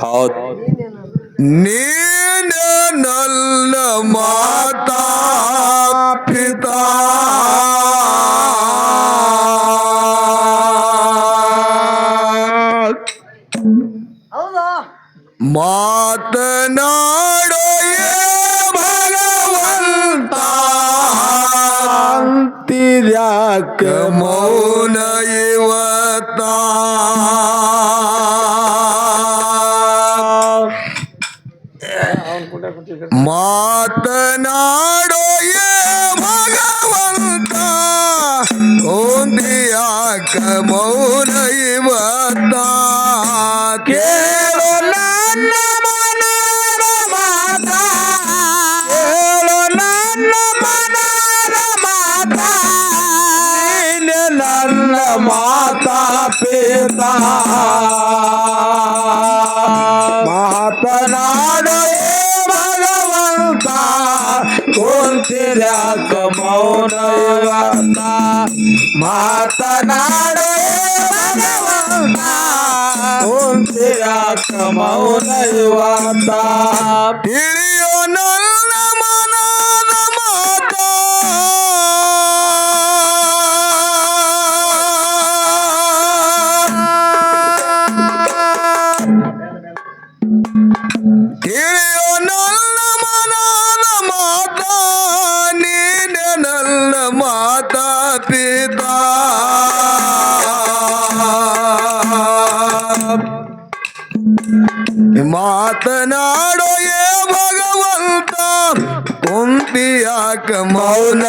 ಹೌದ್. ನೀನ ನನ್ನ ಮಾತಾ ಪಿತಾ. ಮಾತನಾಡೋ ಭಗವಂತ. ಅಂತಿದ್ಯಾಕ ಮೌನ ಇವತ್ತ? ಮಾತನಾಡೋ ಮೌನ ಇವತ್ತ ಮಾತನಾಡೋ ಭಗವಂತ ಕುಂತಿರ್ಯಾಕ ಮೌನ ಇವತ್ತ ತಿಳಿಯೋ ನನ್ನ ಕುಂತಿಯಾಕ ಮೌನ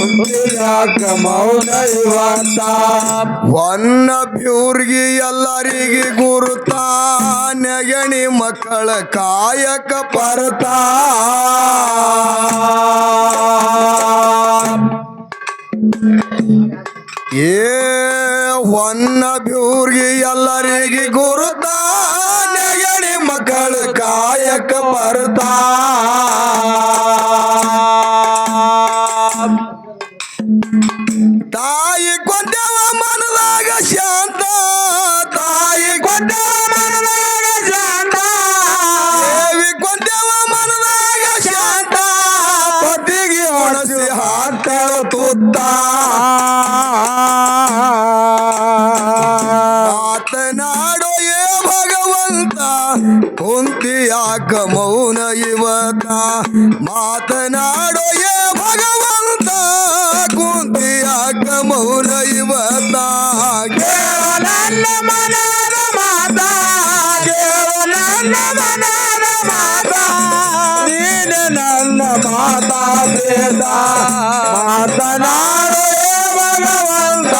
ಕುಂತಿದ್ಯಾಕ ಮೌನ ಒನ್ನ ಎಲ್ಲರಿಗೆ ಗುರುತ ನೆಗಣಿ ಮಕ್ಕಳ ಕಾಯಕ ಪರತ. ಏ ಹೊನ್ನ ಬ್ಯೂರ್ಗಿ ಎಲ್ಲರಿಗೆ ಗುರುತ ನನ್ನ ಮನದ ಮಾತ ನೀನು ನನ್ನ ಮಾತಾ ಬೇದ ಮಾತನಾಡೋ ಭಗವಂತ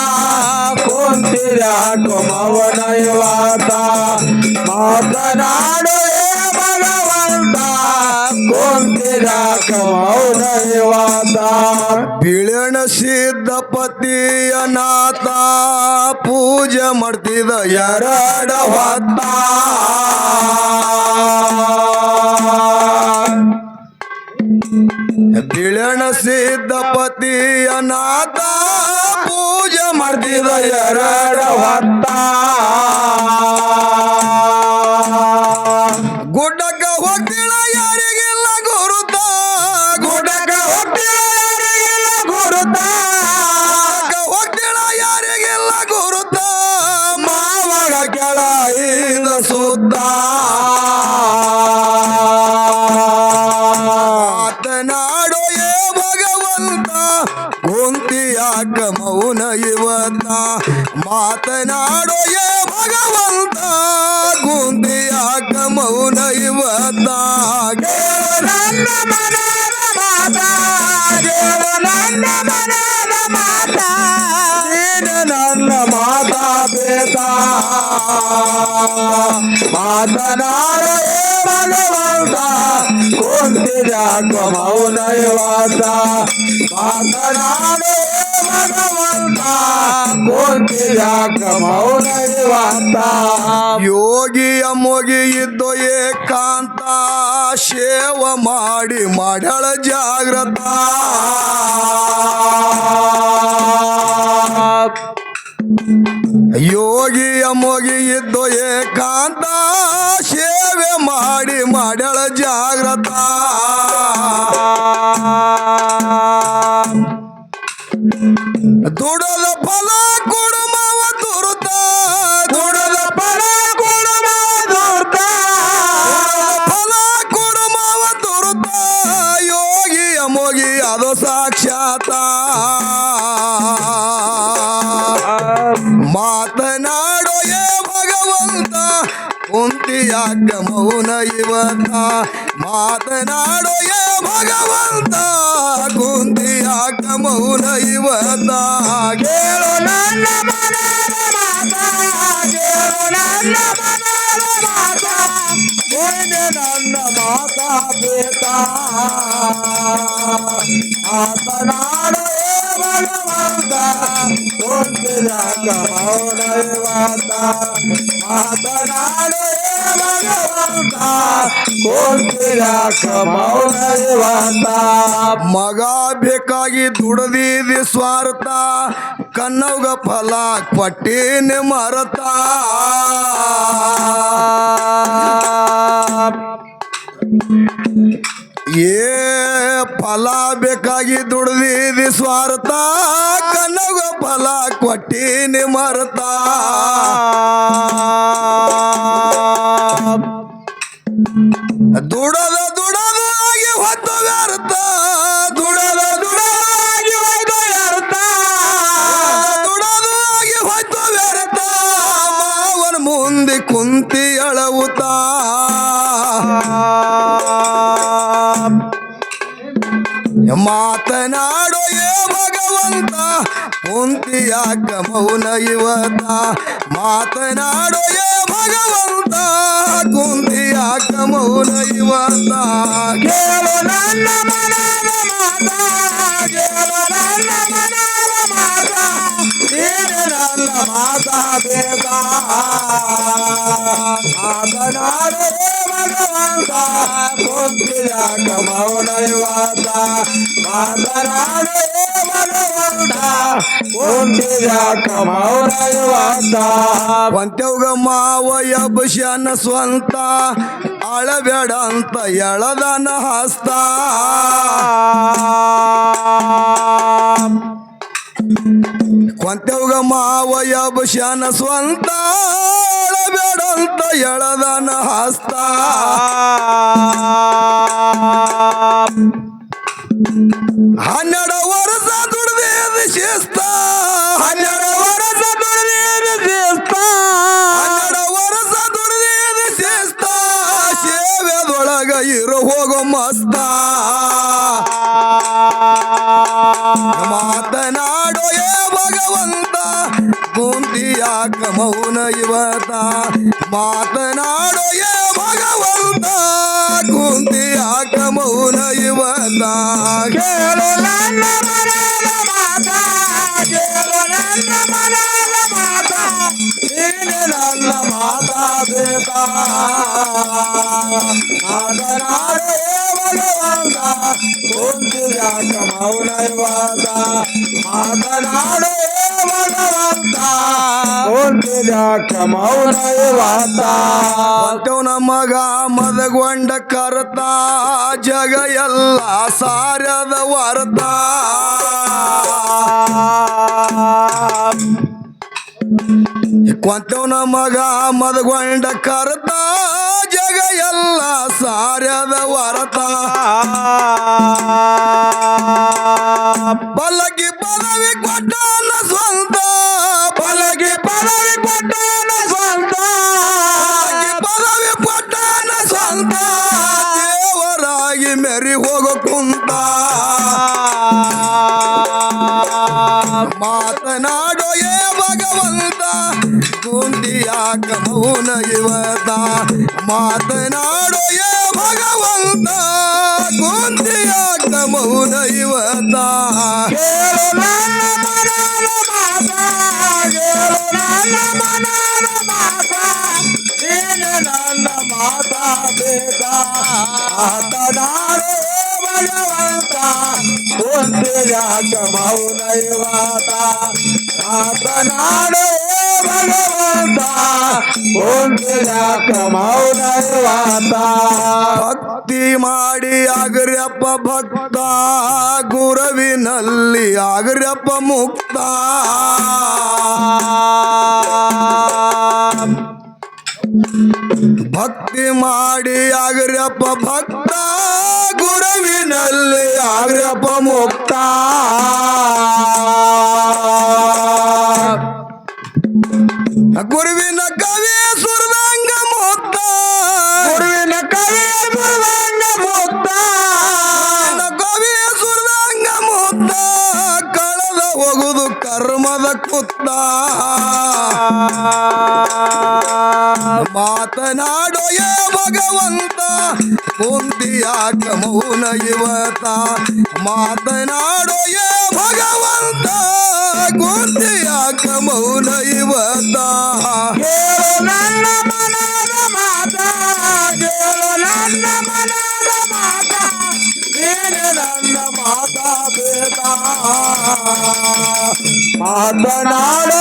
ಕುಂತಿರಾಕ ಮೌನ ಇವತ್ತ ಮಾತನಾಡೋ ಭಗವಂತ ಕುಂತಿರಾಕ ಮೌನ ಬಿಳಣ ಪೂಜೆ ಮಾಡ್ತಿದ ಎರಡ ಹೊತ್ತ. ಬಿಳಣ ಅನಾಥ. ಪೂಜ ಮಾಡ್ತಿದ ಎರಡ ಹೊತ್ತ. ಗುಡ್ಡಕ್ಕ ಹೋಗ್ತಿಳ ಯಾರಿಗಿಲ್ಲ ಗುರುತ. ಗುಡ್ಡಕ್ಕ ಹೋಗ್ತಿಳ ಯಾರಿಗಿಲ್ಲ ಗುರುತ. ಹೋಗ್ತಿಳ ಯಾರಿಗಿಲ್ಲ ಗುರುತ. ಮಾವಾಗ ಕೆಳ ಸುತ್ತ ಕುಂತಿಯಾಕ ಮೌನ ಇವತ್ತ ಮಾತನಾಡೋ ಏ ಭಗವಂತ ಕುಂತಿಯಾಕ ಮೌನ ಇವತ್ತ ಕೇಳ ನನ್ನ ಮನದ ಮಾತ ಕೇಳ ನನ್ನ ಮನದ ಮಾತ ನೀನು ನನ್ನ ಬೇತ ಮಾತನಾಡೋ ಭಗವಂತ ಕುಂತಿದ್ಯಾಕ ಮೌನ ಇವತ್ತ ಮಾತನಾಡೋ ಭಗವಂತ ಕುಂತಿದ್ಯಾಕ ಮೌನ ಇವತ್ತ ಯೋಗಿಯ ಮೊಗಿ ಇದ್ದು ಏಕಾಂತ ಸೇವ ಮಾಡಿ ಮಾಡಳ ಜಾಗ್ರತ. ಯೋಗಿಯ ಮೊಗಿ ಇದ್ದು ಏಕಾಂತ ಸೇವೆ ಮಾಡಿ ಮಾಡಳ ಜಾಗ್ರತ. ದುಡದ ಫಲ ಕುಡುಮವ ದುರುತ ದುಡದ ಫಲ ಕುಡುಮವ ದುರುತ ಫಲ ಕುಡುಮವ ದುರುತ ಯೋಗಿಯ ಮೊಗಿ ಅದು ಸಾಕ್ಷಾತ ಮಾತನಾಡೋ ಏ ಭಗವಂತ ಕುಂತಿಯಾಗ ಮೌನ ಇವತ್ತ ಮಾತನಾಡೋ ಭಗವಂತ ಕುಂತಿಯಾಕ ಮೌನ ಇವತ್ತ ಕೇಳು ನನ್ನ ಮನದ ಮಾತ, ಕೇಳು ನನ್ನ ಮನದ ಮಾತ ಮುಂದೆ ನನ್ನ ಮಾತ ಬೇತ ಮಾತನಾಡೋ ಏ ಭಗವಂತ ಕುಂತಿಯಾಕ ಮೌನ ಇವತ್ತ ಮಾತನಾಡೋ ಏ ಮಗ ಬೇಕಾಗಿ ದುಡದಿದಿ ಸ್ವಾರ್ಥ ಕನ್ನವ್ಗ ಫಲ ಪಟ್ಟಿನ ಮರತ. ಏ ಫಲ ಬೇಕಾಗಿ ದುಡ್ದಿದಿ ಸ್ವಾರ್ಥ ಕನ್ನವ್ಗ ಫಲ ಕೊಟ್ಟಿನ ಮರತ. ದುಡದ ದುಡದಾಗಿ ಹೊತ್ತು ವ್ಯರ್ಥ. ದುಡದ ದುಡದಾಗಿ ಹೊತ್ತು ವ್ಯರ್ಥ. ದುಡದಾಗಿ ಹೊತ್ತು ವ್ಯರ್ಥ. ಮಾವನ ಮುಂದೆ ಕುಂತಿ ಅಳವುತ್ತ. ಮಾತನಾಡೋ ಏ ಭಗವಂತ ಕುಂತಿಯಾಗ ಮೌನ ಇವತ್ತ. ಮಾತನಾಡೋ ಏ ಭಗವಂತ ಕುಂತಿಯಾಕ ಮೌನ ಇವತ್ತ ಕೇಳು ನನ್ನ ಮನದ ಮಾತ ಕೇಳು ನನ್ನ ಮನದ ಮಾತ ನೀನು ನನ್ನ ಮಾತ ಬೇಕ ಮಾತನಾಡೋ ಏ ಭಗವಂತ ಕುಂತಿಯಾಕ ಮೌನ ಇವತ್ತ ಮಾತನಾಡೋ ಏ ಅವಯ ಕೊಂತೆವ್ಗ ಸ್ವಂತ ಅಳಬೇಡ ಅಂತ ಎಳದನ ಹಸ್ತ ಕೊಂತೆವ್ಗ ಮಾವಯ್ಯ ಬುಷನ ಸ್ವಂತ ಅಳಬೇಡ ಅಂತ ಎಳದನ ಹಸ್ತ. ಮಸ್ತ ಮಾತನಾಡೋ ಏ ಭಗವಂತ ಕುಂತಿಯಾಕ ಮೌನ ಇವತ ಮಾತನಾಡೋ ಏ ಭಗವಂತ ಕುಂತಿಯ ಮೌನ ಇವತ ಕೇಳು ನನ್ನ ಮಾತ, ಕೇಳು ನನ್ನ ಮಾತಾ. ಮಾತಾಬೇಕ ಮಾತನಾಡೋ ಮಾತನಾಡೋ ಏ ಭಗವಂತ ಕುಂತಿಯಾಕ ಮೌನ ಇವತ್ತ ಹೊಂಟವನ ಮಗ ಮದಗೊಂಡ ಕರತ, ಜಗ ಎಲ್ಲ ಸಾರದ ವರ್ತ. ಕೊಂತವನ ಮಗ ಮದಗೊಂಡ ಕರತ, ಜಗ ಎಲ್ಲ ಸಾರದ ವರತ. ಪಲ್ಲಕ್ಕಿ ಪದವಿ ಕೊಟ್ಟನ ಸ್ವಂತ ಪಲ್ಲಕ್ಕಿ ಪದವಿ ಕೊಟ್ಟನ ಸ್ವಂತ ಪಲ್ಲಕ್ಕಿ ಪದವಿ ಕೊಟ್ಟನ ಸ್ವಂತ ದೇವರಾಗಿ ಮೆರಿ ಹೋಗೋ ಕುಂತ ಮಾತನಾಡೋ ಏ ಭಗವಂತ ಕುಂತಿಯಾಕ ಮೌನ ಇವತ್ತ ಮಾತನಾಡೋ ಏ ಭಗವಂತ ಕುಂತಿಯಾಕ ಮೌನ ಇವತ್ತ ಕೇಳು ನನ್ನ ಮನದ ಮಾತ ನೀನು ನನ್ನ ಮಾತ ಬೇಕ ಮಾತನಾಡು ಭಗವಂತ ಕುಂತಿಯಾಕ ಮೌನ ಇವತ್ತ ಮಾತನಾಡು ಭಗವಂತ ಕುಂತಿಯಾಕ ಮೌನ ಇವತ್ತ ಭಕ್ತಿ ಮಾಡಿ ಆಗ್ರ್ಯಪ್ಪ ಭಕ್ತ, ಗುರುವಿನಲ್ಲಿ ಆಗ್ರ್ಯಪ್ಪ ಮುಕ್ತ. ಭಕ್ತಿ ಮಾಡಿ ಆಗ್ರ್ಯಪ್ಪ ಭಕ್ತ, ಗುರುವಿನಲ್ಲಿ ಆಗ್ರ್ಯಪ್ಪ ಮುಕ್ತ. ಗುರುವಿನ ಕವಿ ಕುತ್ತ ಮಾತನಾಡೋ ಏ ಭಗವಂತ ಕುಂತಿಯಾಕ ಮೌನ ಇವತ್ತ ಮಾತನಾಡೋ ಏ ಭಗವಂತ ಕುಂತಿಯಾಕ ಮೌನ ಇವತ್ತ ಮನದ ಮಾತ ನನ್ನ ಮನದ ಮಾತ. ಬೇಕ ಮಾತನಾಡು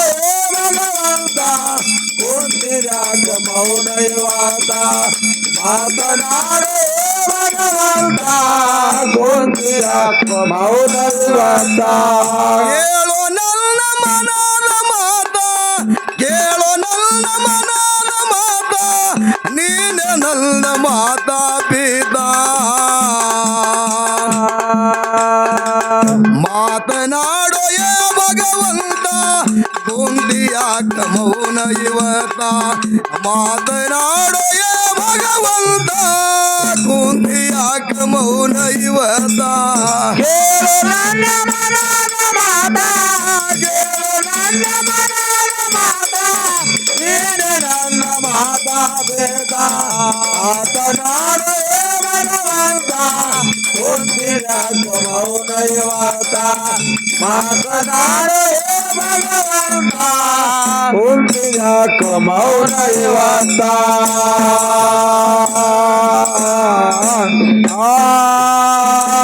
ಭಗವಂತ ಕುಂತಿರಾಗ ಮೌನ ಇವಾತ ಮಾತನಾಡು ಭಗವಂತ ಕುಂತಿರಾಗ ಮೌನ ಇವಾತ ಕೇಳೋ ನನ್ನ ಕುಂದಿಯಾಕ ಮೌನ ಇವತ್ತ ಮಾತನಾಡೋ ಏ ಭಗವಂತ ಕುಂದಿಯಾಕ ಮೌನ ಇವತ್ತ ಕೇಳು ನನ್ನ ಮನದ ಮಾತ ಕೇಳು ನನ್ನ ಮನದ ಮಾತ ನೀನು ನನ್ನ ಮಾತ ಬೇಕ ಮಾತನಾಡು ಏ ಭಗವಂತ ಕುಂತಿರಾಕ ಮೌನ ಇವಾತ ಮಾತನಾಡು ಏ ಭಗವಂತ ಇವಾತ ಆ